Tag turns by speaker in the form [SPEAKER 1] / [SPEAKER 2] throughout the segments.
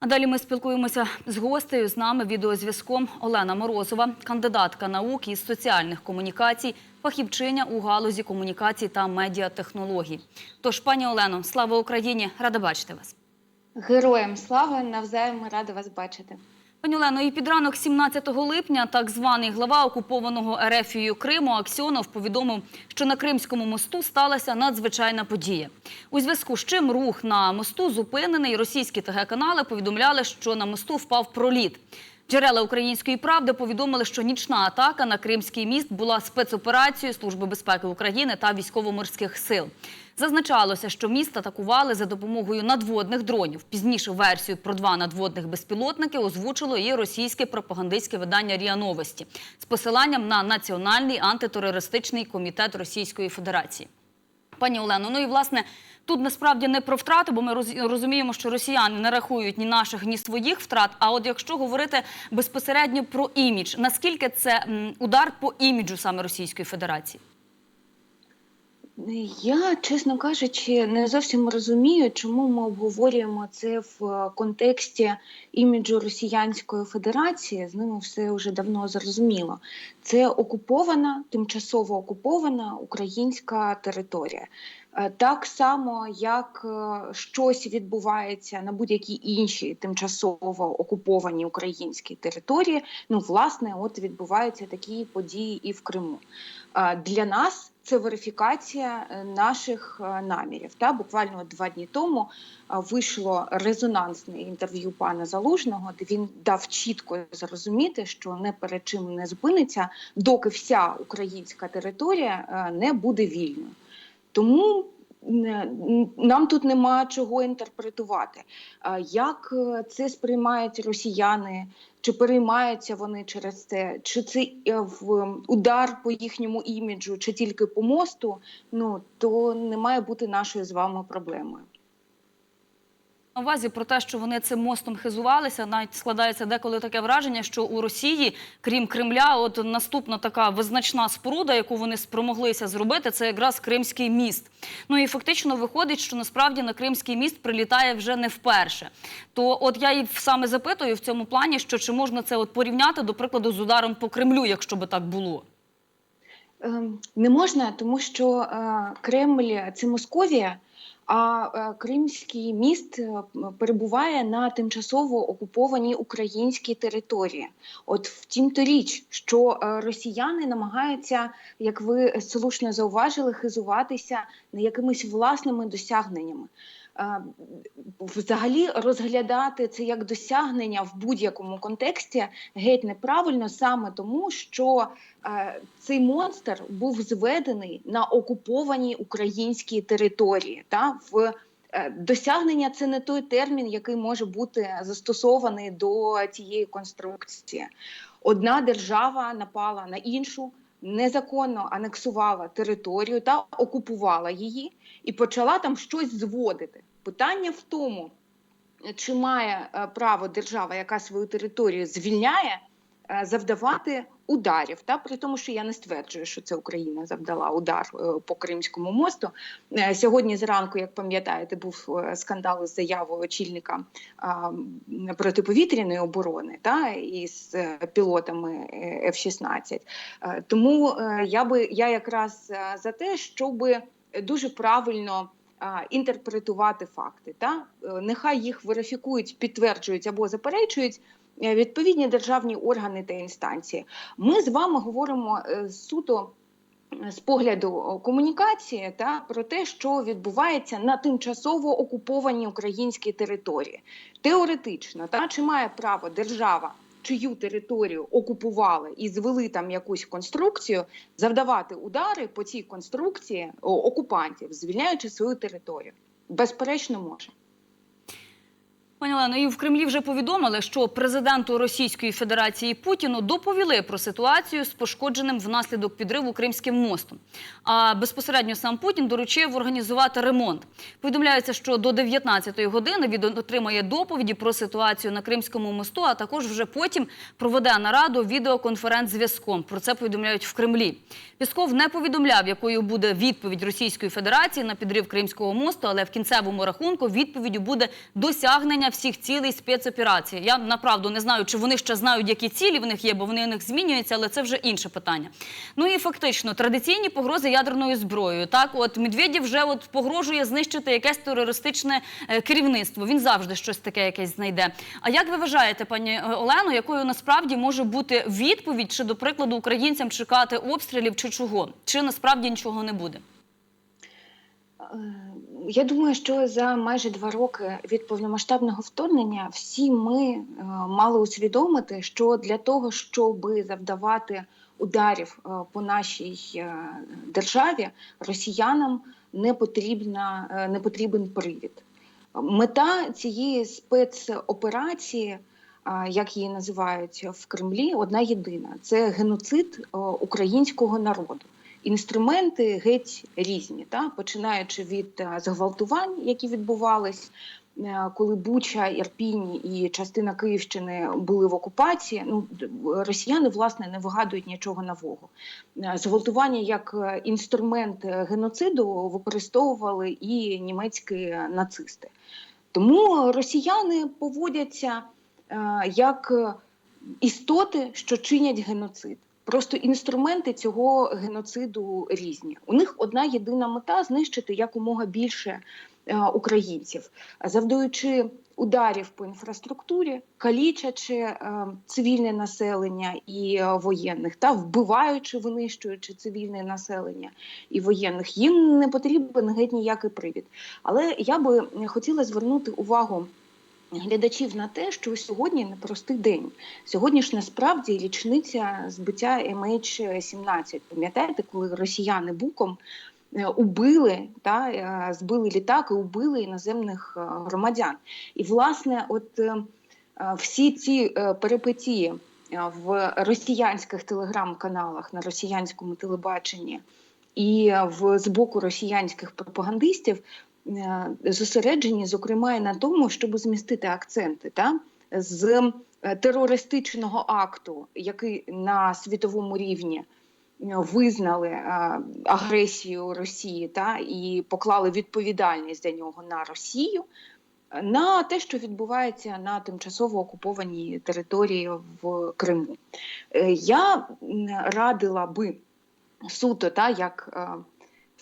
[SPEAKER 1] А далі ми спілкуємося з гостею. З нами відеозв'язком Олена Морозова, кандидатка наук із соціальних комунікацій, фахівчиня у галузі комунікацій та медіатехнологій. Тож, пані Олено, слава Україні! Рада бачити вас.
[SPEAKER 2] Героям слава навзаєм рада вас бачити.
[SPEAKER 1] Пані Олено, і під ранок 17 липня так званий глава окупованого Ерефією Криму Аксьонов повідомив, що на Кримському мосту сталася надзвичайна подія. У зв'язку з чим рух на мосту зупинений. Російські ТГ-канали повідомляли, що на мосту впав проліт. Джерела української правди повідомили, що нічна атака на Кримський міст була спецоперацією Служби безпеки України та військово-морських сил. Зазначалося, що міст атакували за допомогою надводних дронів. Пізніше версію про два надводних безпілотники озвучило і російське пропагандистське видання РІА Новості з посиланням на Національний антитерористичний комітет Російської Федерації. Пані Олено, ну і власне тут насправді не про втрати, бо ми роз- розуміємо, що росіяни не рахують ні наших, ні своїх втрат. А от якщо говорити безпосередньо про імідж, наскільки це удар по іміджу саме Російської Федерації?
[SPEAKER 2] Я, чесно кажучи, не зовсім розумію, чому ми обговорюємо це в е, контексті іміджу Росіянської Федерації. З ними все вже давно зрозуміло. Це окупована, тимчасово окупована українська територія. Е, Так само, як е, щось відбувається на будь-якій іншій тимчасово окупованій українській території, ну власне, от відбуваються такі події і в Криму. Для нас це верифікація е, наших е, намірів. Та буквально два дні тому е, вийшло резонансне інтерв'ю пана Залужного, де він дав чітко зрозуміти, що не перед чим не зупиниться, доки вся українська територія не буде вільною. Тому нам тут нема чого інтерпретувати. Як е, це сприймають росіяни? Чи переймаються вони через це? Чи це е, удар по їхньому іміджу, чи тільки по мосту? Ну то не має бути нашою з вами проблемою.
[SPEAKER 1] На увазі про те, що вони цим мостом хизувалися, навіть складається деколи таке враження, що у Росії, крім Кремля, от наступна така визначна споруда, яку вони спромоглися зробити, це якраз Кримський міст. Ну і фактично виходить, що насправді на Кримський міст прилітає вже не вперше. То от я і саме запитую в цьому плані, що чи можна це от порівняти, до прикладу, з ударом по Кремлю, якщо би так було.
[SPEAKER 2] Ем, Не можна, тому що е, Кремль це Московія, а е, Кримський міст е, перебуває на тимчасово окупованій українській території. От втім то річ, що е, росіяни намагаються, як ви слушно зауважили, хизуватися якимись власними досягненнями. Е, Взагалі розглядати це як досягнення в будь-якому контексті геть неправильно саме тому, що е, цей монстр був зведений на окупованій українській території. Та в е, досягнення це не той термін, який може бути застосований до цієї конструкції. Одна держава напала на іншу. Незаконно анексувала територію та окупувала її і почала там щось зводити. Питання в тому, чи має е, право держава, яка свою територію звільняє, е, завдавати ударів. Та при тому, що я не стверджую, що це Україна завдала удар е, по Кримському мосту. Сьогодні зранку, як пам'ятаєте, був скандал із заявою очільника протиповітряної оборони та із пілотами е, F-16. Е, Тому я би я якраз за те, щоб дуже правильно інтерпретувати факти. Та? Е, Нехай їх верифікують, підтверджують або заперечують е, відповідні державні органи та інстанції. Ми з вами говоримо е, суто з погляду комунікації та про те, що відбувається на тимчасово окупованій українській території. Теоретично, та чи має право держава, чию територію окупували і звели там якусь конструкцію, завдавати удари по цій конструкції окупантів, звільняючи свою територію? Безперечно, може.
[SPEAKER 1] Пані Олено, і в Кремлі вже повідомили, що президенту Російської Федерації Путіну доповіли про ситуацію з пошкодженим внаслідок підриву Кримським мостом. А безпосередньо сам Путін доручив організувати ремонт. Повідомляється, що до 19-ї години він отримає доповіді про ситуацію на Кримському мосту, а також вже потім проведе нараду відеоконференц-зв'язком. Про це повідомляють в Кремлі. Пісков не повідомляв, якою буде відповідь Російської Федерації на підрив Кримського мосту, але в кінцевому рахунку відповіддю буде досягнення всіх цілей спецоперації. Я направду не знаю, чи вони ще знають, які цілі в них є, бо вони у них змінюються, але це вже інше питання. Ну і фактично традиційні погрози ядерною зброєю. Так, от Медведєв вже от погрожує знищити якесь терористичне е, керівництво. Він завжди щось таке якесь знайде. А як ви вважаєте, пані е, Олено, якою насправді може бути відповідь, чи до прикладу українцям чекати обстрілів, чи чого? Чи насправді нічого не буде?
[SPEAKER 2] Е, Я думаю, що за майже два роки від повномасштабного вторгнення всі ми е, мали усвідомити, що для того, щоб завдавати ударів е, по нашій державі, росіянам не потрібна не потрібен привід. Мета цієї спецоперації, як її називають в Кремлі, одна єдина: це геноцид українського народу. Інструменти геть різні, та починаючи від е, зґвалтувань, які відбувались, е, коли Буча, Ірпінь і частина Київщини були в окупації. Ну росіяни власне не вигадують нічого нового. Е, Зґвалтування як інструмент геноциду використовували і німецькі нацисти. Тому росіяни поводяться як істоти, що чинять геноцид. Просто інструменти цього геноциду різні. У них одна єдина мета знищити якомога більше е, українців, завдаючи ударів по інфраструктурі, калічачи е, цивільне населення і е, воєнних, та вбиваючи, винищуючи цивільне населення і воєнних. Їм не потрібен геть ніякий привід. Але я би хотіла звернути увагу глядачів на те, що сьогодні непростий день. Сьогодні ж насправді річниця збиття MH17. Пам'ятаєте, коли росіяни буком е, убили та е, збили літак і убили іноземних е, громадян. І власне, от всі ці перипетії в росіянських телеграм-каналах на росіянському телебаченні і в з боку росіянських пропагандистів зосереджені, зокрема, і на тому, щоб змістити акценти та з е, терористичного акту, який на світовому рівні е, визнали е, агресію Росії та і поклали відповідальність за нього на Росію. е, На те, що відбувається на тимчасово окупованій території в Криму, Е, я радила би суто, та як е,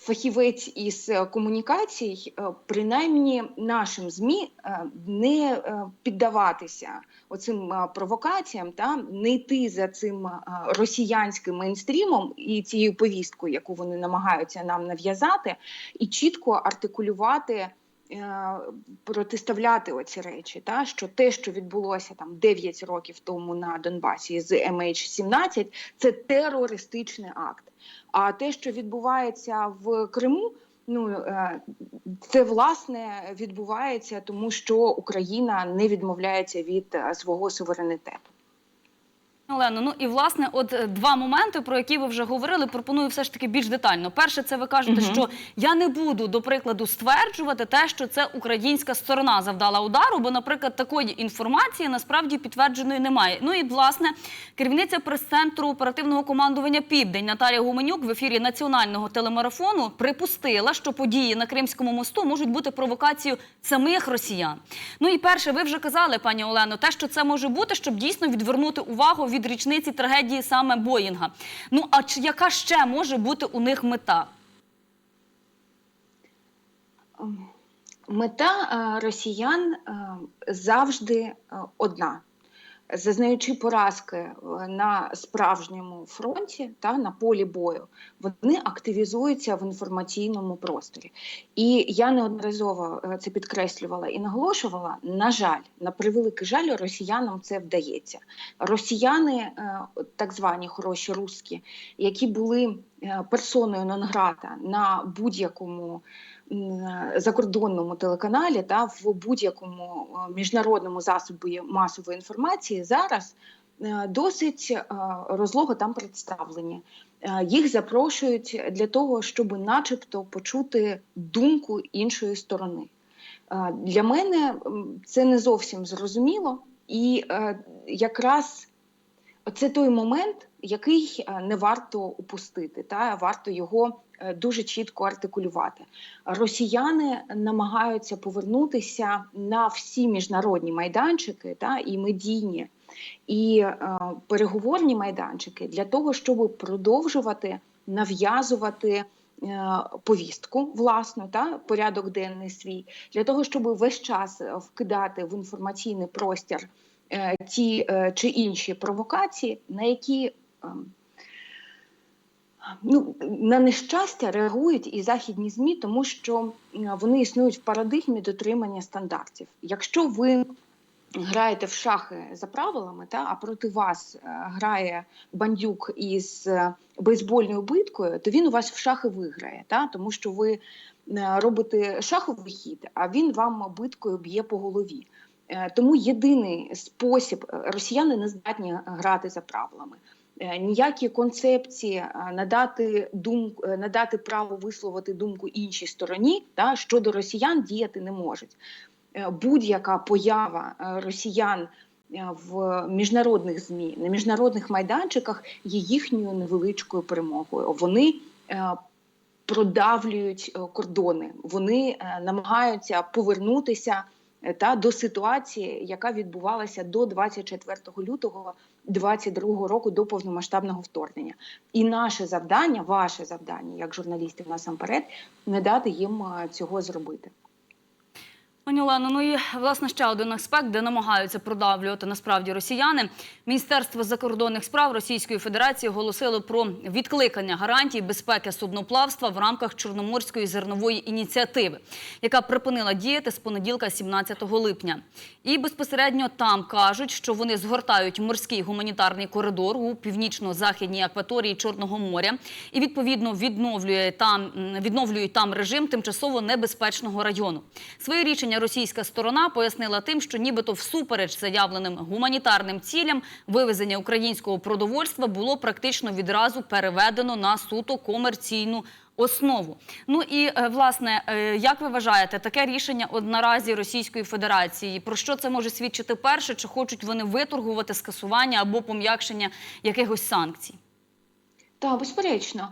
[SPEAKER 2] фахівець із е, комунікацій, е, принаймні нашим змі е, не піддаватися оцим провокаціям, та не йти за цим росіянським мейнстрімом і цією повісткою, яку вони намагаються нам нав'язати, і чітко артикулювати. Е, Протиставляти оці речі, та що те, що відбулося там 9 років тому на Донбасі з MH17, це терористичний акт. А те, що відбувається в Криму, ну е, це власне відбувається, тому що Україна не відмовляється від е, свого суверенітету.
[SPEAKER 1] Олено, ну і власне, от е, два моменти, про які ви вже говорили, пропоную все ж таки більш детально. Перше, це ви кажете,
[SPEAKER 2] Мгм.
[SPEAKER 1] що я не буду, до прикладу, стверджувати те, що це українська сторона завдала удару, бо, наприклад, такої інформації насправді підтвердженої немає. Ну і власне, керівниця прес-центру оперативного командування Південь Наталія Гуменюк в ефірі національного телемарафону припустила, що події на Кримському мосту можуть бути провокацією самих росіян. Ну і перше, ви вже казали, пані Олено, те, що це може бути, щоб дійсно відвернути увагу від річниці трагедії саме Боїнга. Ну а чи яка ще може бути у них мета?
[SPEAKER 2] Ем, Мета е, росіян е, завжди е, одна. Зазнаючи поразки е, на справжньому фронті та на полі бою, вони активізуються в інформаційному просторі. І я неодноразово е, це підкреслювала і наголошувала. На жаль, на превеликий жаль, росіянам це вдається. Росіяни, е, так звані хороші русські, які були персоною нон-грата на будь-якому закордонному телеканалі та в будь-якому е, міжнародному засобі масової інформації зараз е, досить е, розлого там представлені. Їх запрошують для того, щоб, начебто, почути думку іншої сторони. Для мене це не зовсім зрозуміло, і якраз це той момент, який не варто упустити, та варто його дуже чітко артикулювати. Росіяни намагаються повернутися на всі міжнародні майданчики та і медійні, і е, переговорні майданчики для того, щоб продовжувати нав'язувати. е, Повістку власну та порядок денний свій для того, щоб весь час е, вкидати в інформаційний простір е, ті е, чи інші провокації, на які ем, ну, на нещастя реагують і західні змі, тому що вони існують в парадигмі дотримання стандартів. Якщо ви граєте в шахи за правилами, та а проти вас е, грає бандюк із е, бейсбольною биткою, то він у вас в шахи виграє, та тому що ви е, робите шаховий хід, а він вам биткою б'є по голові. Тому єдиний спосіб росіяни не здатні грати за правилами. Е, Ніякі концепції е, надати думку, е, надати право висловити думку іншій стороні та щодо росіян діяти не можуть. Будь-яка поява росіян в міжнародних змі на міжнародних майданчиках є їхньою невеличкою перемогою. Вони продавлюють кордони, вони намагаються повернутися та до ситуації, яка відбувалася до 24 лютого 22 року до повномасштабного вторгнення. І наше завдання, ваше завдання, як журналістів насамперед, не дати їм цього зробити.
[SPEAKER 1] Пані Олено, ну і власне ще один аспект, де намагаються продавлювати насправді росіяни. Міністерство закордонних справ Російської Федерації оголосило про відкликання гарантій безпеки судноплавства в рамках Чорноморської зернової ініціативи, яка припинила діяти з понеділка, 17 липня. І безпосередньо там кажуть, що вони згортають морський гуманітарний коридор у північно-західній акваторії Чорного моря і відповідно відновлює там відновлюють там режим тимчасово небезпечного району. Своє рішення російська сторона пояснила тим, що нібито всупереч заявленим гуманітарним цілям вивезення українського продовольства було практично відразу переведено на суто комерційну основу. Ну і е, власне, е, як ви вважаєте, таке рішення наразі Російської Федерації про що це може свідчити перше? Чи хочуть вони виторгувати скасування або пом'якшення якихось санкцій?
[SPEAKER 2] Так, безперечно,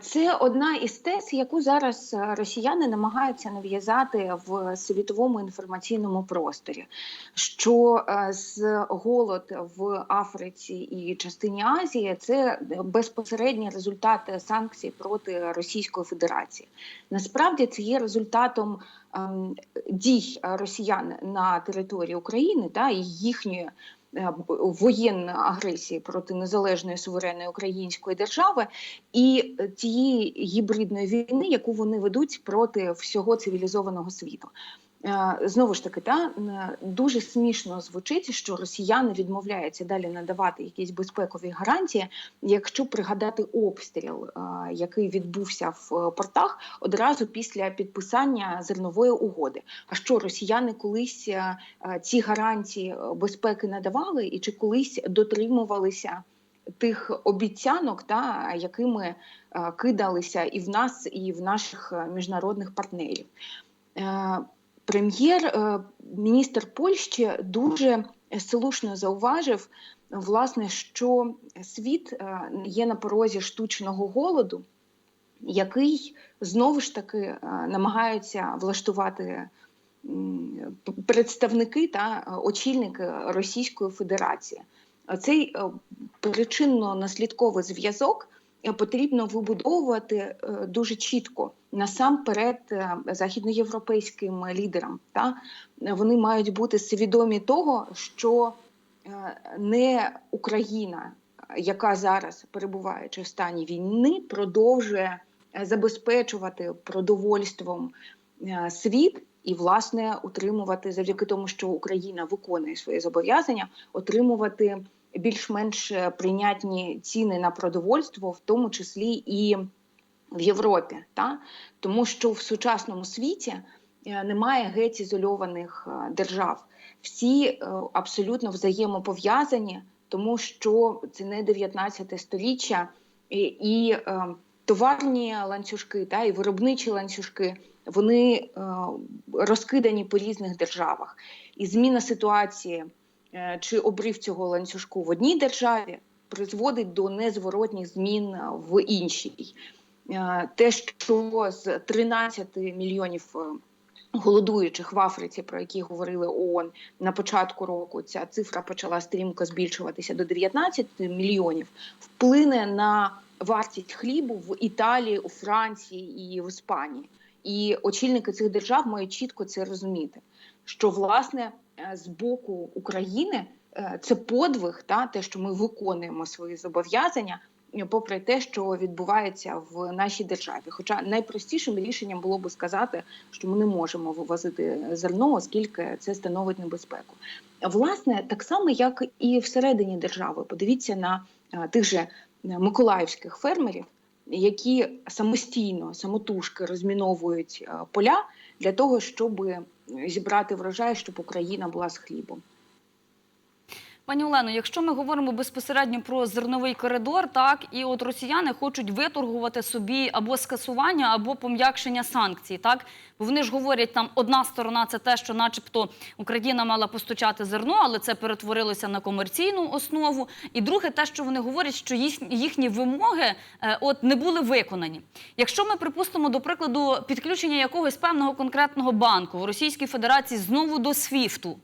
[SPEAKER 2] це одна із тез, яку зараз е, росіяни намагаються нав'язати в світовому інформаційному просторі. Що е, з голод в Африці і частині Азії це безпосередній результат санкцій проти Російської Федерації. Насправді це є результатом ем, дій росіян на території України та і їхньої е, воєнної агресії проти незалежної суверенної української держави і е, тієї гібридної війни, яку вони ведуть проти всього цивілізованого світу. Е, Знову ж таки, та е, дуже смішно звучить, що росіяни відмовляються далі надавати якісь безпекові гарантії, якщо пригадати обстріл, е, який відбувся в портах одразу після підписання зернової угоди. А що росіяни колись ці гарантії безпеки надавали, і чи колись дотримувалися тих обіцянок, та якими кидалися і в нас, і в наших міжнародних партнерів? Прем'єр, е, міністр Польщі дуже слушно зауважив, власне, що світ е, є на порозі штучного голоду, який знову ж таки е, намагаються влаштувати представники та очільники Російської Федерації. Цей причинно-наслідковий зв'язок потрібно вибудовувати дуже чітко насамперед е, західноєвропейським лідерам. Та вони мають бути свідомі того, що е, не Україна, яка зараз перебуваючи в стані війни, продовжує е, забезпечувати продовольством світ. І, власне, утримувати завдяки тому, що Україна виконує свої зобов'язання, отримувати більш-менш прийнятні ціни на продовольство, в тому числі і в Європі, та тому що в сучасному світі е, немає геть ізольованих е, держав. Всі е, абсолютно взаємопов'язані, тому що це не 19 сторіччя і, і товарні ланцюжки та і виробничі ланцюжки. Вони розкидані по різних державах, і зміна ситуації чи обрив цього ланцюжку в одній державі призводить до незворотніх змін в іншій. Е, те, що з 13 мільйонів е, голодуючих в Африці, про які говорили ООН на початку року, ця цифра почала стрімко збільшуватися до 19 мільйонів, вплине на вартість хлібу в Італії, у Франції і в Іспанії. І очільники цих держав мають чітко це розуміти, що власне е, з боку України це подвиг, та те, що ми виконуємо свої зобов'язання, попри те, що відбувається в нашій державі. Хоча найпростішим рішенням було би сказати, що ми не можемо вивозити зерно, оскільки це становить небезпеку. Власне, так само, як і всередині держави. Подивіться на е, тих же миколаївських фермерів, які самостійно, самотужки розміновують е, поля для того, щоб зібрати врожай, щоб Україна була з хлібом.
[SPEAKER 1] Пані Олено, якщо ми говоримо безпосередньо про зерновий коридор, так і от росіяни хочуть виторгувати собі або скасування, або пом'якшення санкцій, так бо вони ж говорять, там одна сторона це те, що, начебто, Україна мала постачати зерно, але це перетворилося на комерційну основу. І друге, те, що вони говорять, що їхні вимоги е, от не були виконані. Якщо ми припустимо до прикладу підключення якогось певного конкретного банку в Російській Федерації знову до СВІФТу.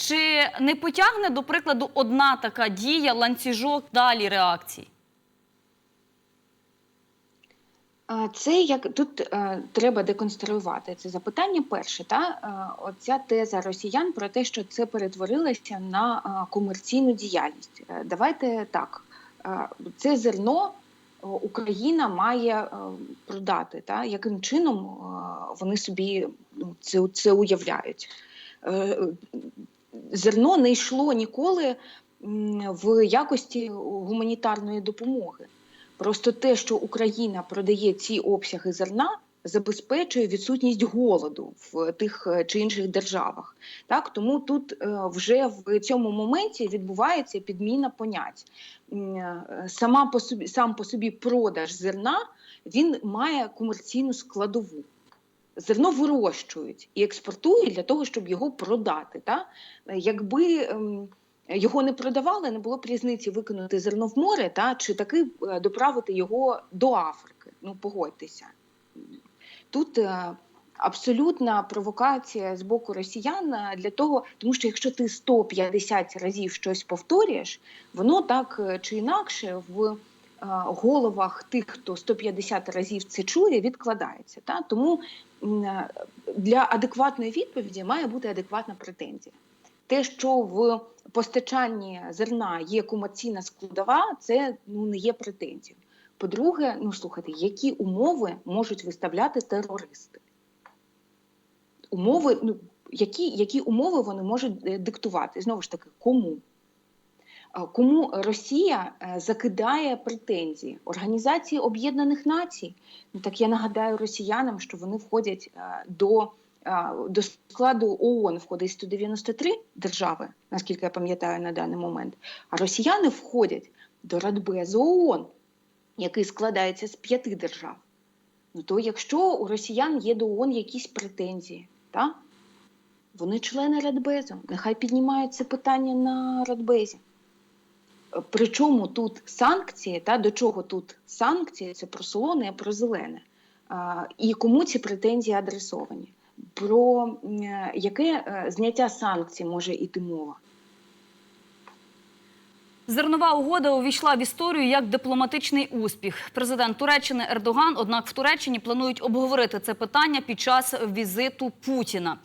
[SPEAKER 1] Чи не потягне, до прикладу, одна така дія, ланцюжок далі реакцій?
[SPEAKER 2] Це як тут е, треба деконструювати це запитання. Перше, та е, оця теза росіян про те, що це перетворилося на е, комерційну діяльність. Е, давайте так, е, це зерно е, Україна має е, продати. Та яким чином е, вони собі ну, це, це уявляють? Е, зерно не йшло ніколи в якості гуманітарної допомоги. Просто те, що Україна продає ці обсяги зерна, забезпечує відсутність голоду в тих е, чи інших державах. Так тому тут е, вже в цьому моменті відбувається підміна понять. Е, Сама по собі сам по собі продаж зерна він має комерційну складову. Зерно вирощують і експортують для того, щоб його продати. Та? Якби ем, його не продавали, не було б різниці викинути зерно в море та чи таки е, доправити його до Африки. Ну погодьтеся. Тут е, абсолютна провокація з боку росіян е, для того, тому що якщо ти 150 разів щось повторюєш, воно так чи інакше в головах тих, хто 150 разів це чує, відкладається. Та? Тому е, для адекватної відповіді має бути адекватна претензія. Те, що в постачанні зерна є комерційна складова, це ну не є претензією. По-друге, ну слухайте, які умови можуть виставляти терористи? Умови, ну які, які умови вони можуть е, диктувати? Знову ж таки, кому? Кому Росія е, закидає претензії Організації Об'єднаних Націй? Ну так я нагадаю росіянам, що вони входять е, до до складу ООН входить 193 держави, наскільки я пам'ятаю на даний момент. А росіяни входять до Радбезу ООН, який складається з п'яти держав. Ну то якщо у росіян є до ООН якісь претензії, та? вони члени Радбезу, нехай піднімають це питання на Радбезі. Причому тут санкції, та до чого тут санкції? Це про солоне, про зелене. І кому ці претензії адресовані? Про е, яке е, зняття санкцій може йти мова?
[SPEAKER 1] Зернова угода увійшла в історію як дипломатичний успіх. Президент Туреччини Ердоган, однак, в Туреччині планують обговорити це питання під час візиту Путіна.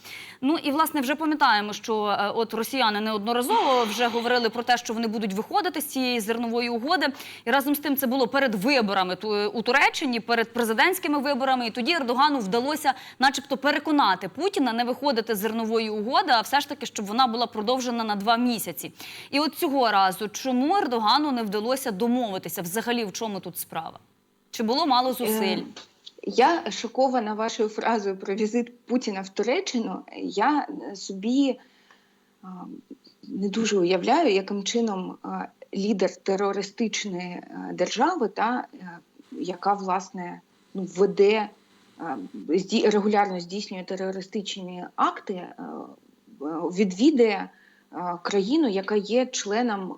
[SPEAKER 1] Ну і власне вже пам'ятаємо, що е, от росіяни неодноразово вже говорили про те, що вони будуть виходити з цієї зернової угоди. І разом з тим це було перед виборами у Туреччині, перед президентськими виборами. І тоді Ердогану вдалося, начебто, переконати Путіна не виходити з зернової угоди, а все ж таки, щоб вона була продовжена на два місяці. І от цього разу, чому Ердогану не вдалося домовитися? Взагалі, в чому тут справа? Чи було мало зусиль?
[SPEAKER 2] Е, Я шокована вашою фразою про візит Путіна в Туреччину. Я е, собі не дуже уявляю, яким чином лідер терористичної е, держави, та, е, яка власне ну, веде регулярно здійснює терористичні акти, е, е, відвідає країну, яка є членом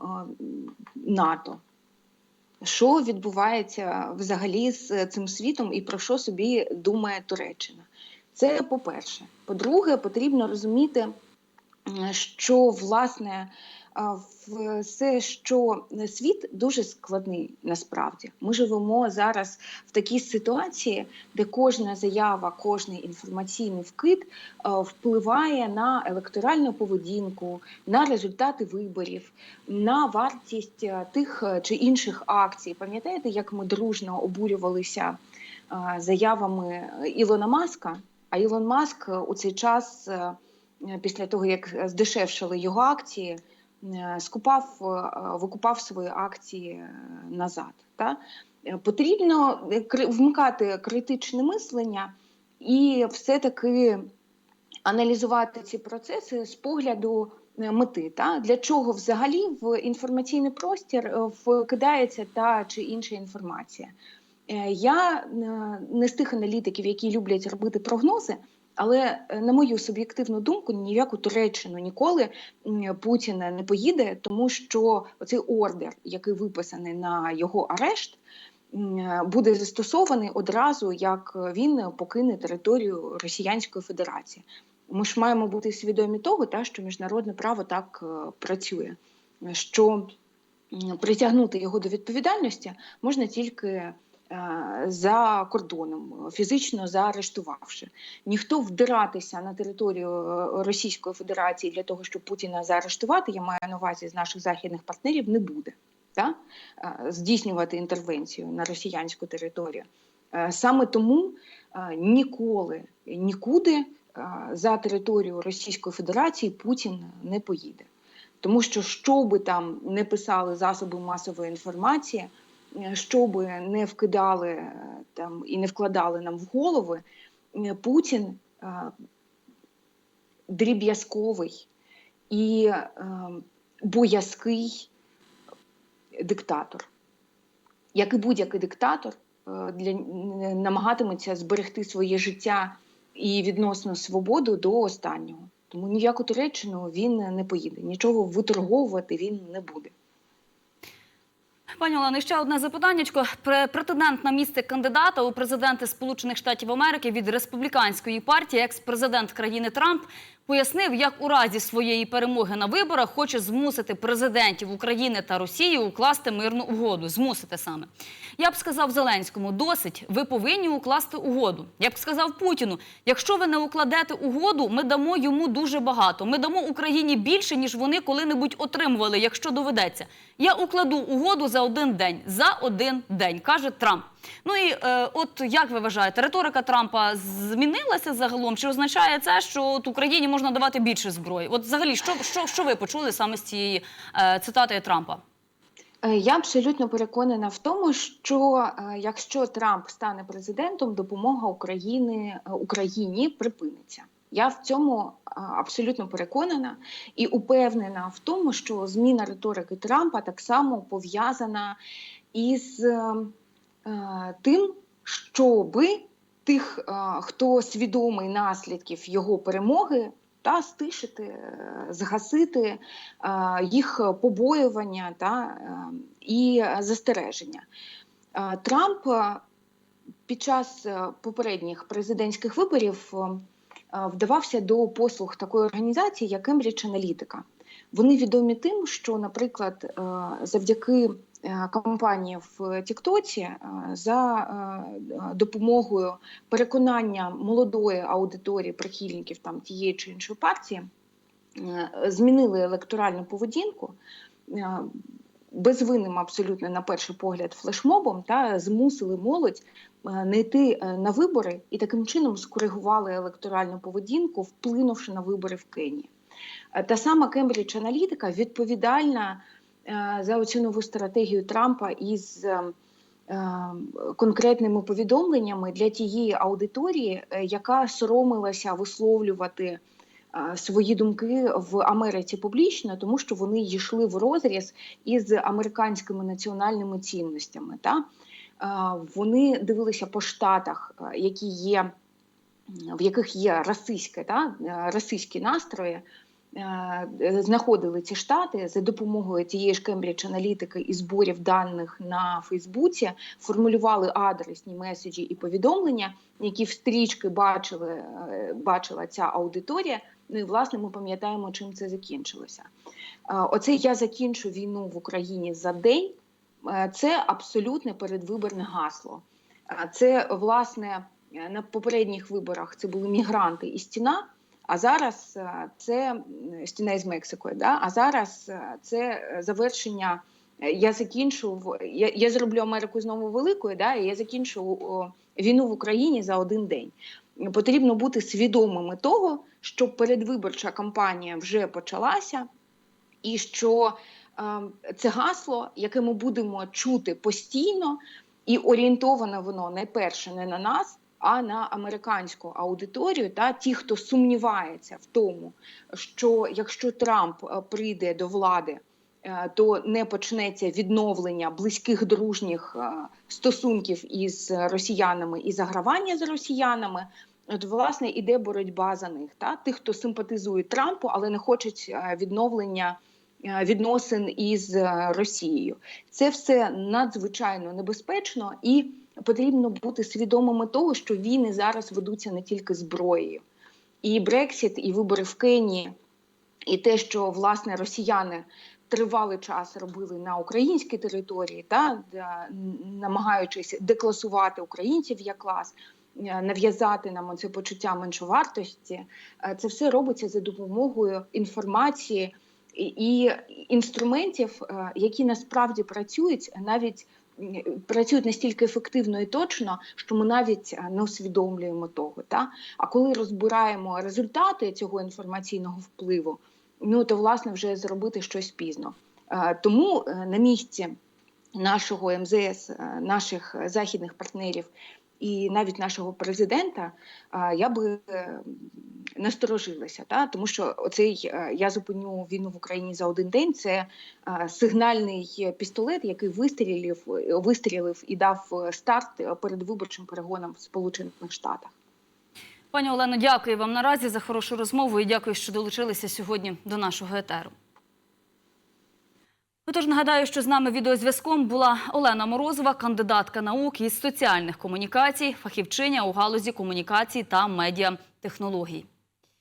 [SPEAKER 2] НАТО. що відбувається взагалі з цим світом і про що собі думає Туреччина. Це по-перше. По-друге, потрібно розуміти, що власне все, що світ дуже складний насправді. Ми живемо зараз в такій ситуації, де кожна заява, кожний інформаційний вкид впливає на електоральну поведінку, на результати виборів, на вартість тих чи інших акцій. Пам'ятаєте, як ми дружно обурювалися заявами Ілона Маска? А Ілон Маск у цей час, е, після того як здешевшили його акції, е, скупав, е, викупав свої акції е, назад. Та? Потрібно вмикати критичне мислення і все-таки аналізувати ці процеси з погляду мети. Та? Для чого взагалі в інформаційний простір вкидається та чи інша інформація. Я не з тих аналітиків, які люблять робити прогнози, але е, на мою суб'єктивну думку, ні в яку Туреччину ніколи Путін не поїде, тому що цей ордер, який виписаний на його арешт, буде застосований одразу, як він покине територію Росіянської Федерації. Ми ж маємо бути свідомі того, та, що міжнародне право так е, працює, що притягнути його до відповідальності можна тільки за кордоном, фізично заарештувавши. Ніхто вдиратися на територію е, Російської Федерації для того, щоб Путіна заарештувати, я маю на увазі з наших західних партнерів, не буде. Та? Е, Здійснювати інтервенцію на росіянську територію. Е, Саме тому е, ніколи, нікуди е, за територію Російської Федерації Путін не поїде. Тому що що би там не писали засоби масової інформації, е, що би не вкидали е, там і не вкладали нам в голови, е, Путін е, дріб'язковий і боязкий диктатор. Як і будь-який диктатор, для, намагатиметься зберегти своє життя і відносно свободу до останнього. Тому ні в яку Туреччину він не поїде, нічого виторговувати він не буде.
[SPEAKER 1] Пані Олено, ще одне запитаннячко. Претендент на місце кандидата у президенти Сполучених Штатів Америки від республіканської партії, екс-президент країни Трамп, пояснив, як у разі своєї перемоги на виборах хоче змусити президентів України та Росії укласти мирну угоду. Змусити саме. Я б сказав Зеленському, досить, ви повинні укласти угоду. Я б сказав Путіну, якщо ви не укладете угоду, ми дамо йому дуже багато. Ми дамо Україні більше, ніж вони коли-небудь отримували, якщо доведеться. Я укладу угоду за один день. За один день, каже Трамп. Ну і е, от як ви вважаєте, риторика Трампа змінилася загалом? Чи означає це, що от Україні можна давати більше зброї? От взагалі, що, що, що ви почули саме з цієї е, цитати Трампа?
[SPEAKER 2] Е, Я абсолютно переконана в тому, що е, якщо Трамп стане президентом, допомога України е, Україні припиниться. Я в цьому абсолютно переконана і упевнена в тому, що зміна риторики Трампа так само пов'язана із е, е, тим, щоби тих, е, хто свідомий наслідків його перемоги, та стишити, згасити їх побоювання та, і застереження. Трамп під час попередніх президентських виборів вдавався до послуг такої організації, як Cambridge Analytica. Вони відомі тим, що, наприклад, е, завдяки е, кампанії в Тіктоці е, за е, допомогою переконання молодої аудиторії прихильників там тієї чи іншої партії е, змінили електоральну поведінку. Безвинним абсолютно на перший погляд флешмобом та змусили молодь е, не йти е, на вибори і таким чином скоригували електоральну поведінку, вплинувши на вибори в Кенії. Е, Та сама Кембридж Аналітика відповідальна за оцю нову стратегію Трампа із конкретними повідомленнями для тієї аудиторії, яка соромилася висловлювати свої думки в Америці публічно, тому що вони йшли в розріз із американськими національними цінностями. Та? Вони дивилися по штатах, які є, в яких є расистське, та? расистські настрої. е, знаходили ці штати за допомогою тієї ж Кембридж аналітики і зборів даних на Фейсбуці, формулювали адресні меседжі і повідомлення, які в стрічки бачили, е, бачила ця аудиторія. Ну і власне ми пам'ятаємо, чим це закінчилося. Е, Оце я закінчу війну в Україні за день. Е, Це абсолютне передвиборне гасло. Е, Це власне на попередніх виборах це були мігранти і стіна. А зараз це стіна із Мексикою. Да? А зараз це завершення. Я закінчу я, я зроблю Америку знову великою, да? і я закінчу війну в Україні за один день. Потрібно бути свідомими того, що передвиборча кампанія вже почалася, і що е, це гасло, яке ми будемо чути постійно, і орієнтоване воно найперше не на нас, а на американську аудиторію та ті, хто сумнівається в тому, що якщо Трамп е, прийде до влади, то не почнеться відновлення близьких дружніх е, стосунків із росіянами і загравання з росіянами. От, власне, іде боротьба за них, та тих, хто симпатизує Трампу, але не хочуть е, відновлення е, відносин із е, Росією. Це все надзвичайно небезпечно і потрібно бути свідомими того, що війни зараз ведуться не тільки зброєю. І Брексіт, і вибори в Кенії, і те, що власне росіяни тривалий час робили на українській території, та намагаючись декласувати українців як клас, е, нав'язати нам це почуття меншовартості, е, це все робиться за допомогою інформації і інструментів, е, які насправді працюють навіть працюють настільки ефективно і точно, що ми навіть е, не усвідомлюємо того. Та? А коли розбираємо результати цього інформаційного впливу, ну то власне вже зробити щось пізно. Е, Тому е, на місці нашого МЗС, е, наших західних партнерів і навіть нашого президента, я би насторожилася, та? тому що оцей я зупиню війну в Україні за один день. Це сигнальний пістолет, який вистрілив, вистрілив і дав старт е, передвиборчим перегонам в Сполучених Штатах.
[SPEAKER 1] Пані Олено, дякую вам наразі за хорошу розмову і дякую, що долучилися сьогодні до нашого етеру. Отож, нагадаю, що з нами відеозв'язком була Олена Морозова, кандидатка наук із соціальних комунікацій, фахівчиня у галузі комунікацій та медіатехнологій.